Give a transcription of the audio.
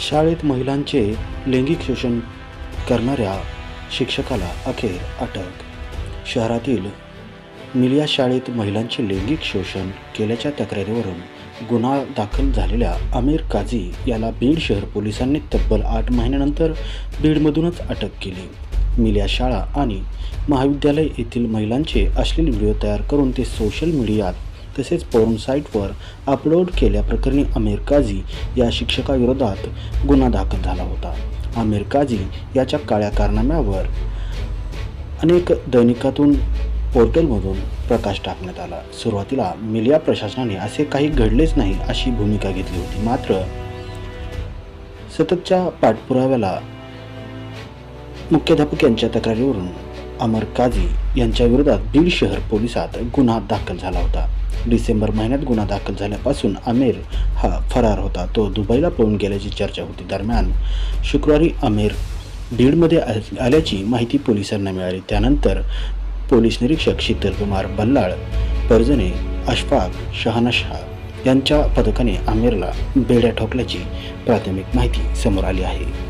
शाळेत महिलांचे लैंगिक शोषण करणाऱ्या शिक्षकाला अखेर अटक. शहरातील मिलिया शाळेत महिलांचे लैंगिक शोषण केल्याच्या तक्रारीवरून गुन्हा दाखल झालेल्या आमिर काझी याला बीड शहर पोलिसांनी तब्बल आठ महिन्यानंतर बीडमधूनच अटक केली. मिलिया शाळा आणि महाविद्यालय येथील महिलांचे अश्लील व्हिडिओ तयार करून ते सोशल मीडियात तसेच पोर्न साईटवर अपलोड केल्याप्रकरणी आमिर काझी या शिक्षकाविरोधात गुन्हा दाखल झाला होता. आमिर काझी याच्या काळ्या कारनाम्यावर अनेक दैनिकातून पोर्टलमधून प्रकाश टाकण्यात आला. सुरुवातीला मिलिया प्रशासनाने असे काही घडलेच नाही अशी भूमिका घेतली होती. मात्र सततच्या पाठपुराव्याला मुख्याध्यापक यांच्या तक्रारीवरून अमर काझी यांच्या विरोधात बीड शहर पोलिसात गुन्हा दाखल झाला होता. डिसेंबर महिन्यात गुन्हा दाखल झाल्यापासून आमिर हा फरार होता. तो दुबईला पळून गेल्याची चर्चा होती. दरम्यान शुक्रवारी आमिर बीडमध्ये आ- आल्याची माहिती पोलिसांना मिळाली. त्यानंतर पोलीस निरीक्षक शीतलकुमार बल्लाळ पर्जने अशफाक शहानशाह यांच्या पथकाने आमिरला बेड्या ठोकल्याची प्राथमिक माहिती समोर आली आहे.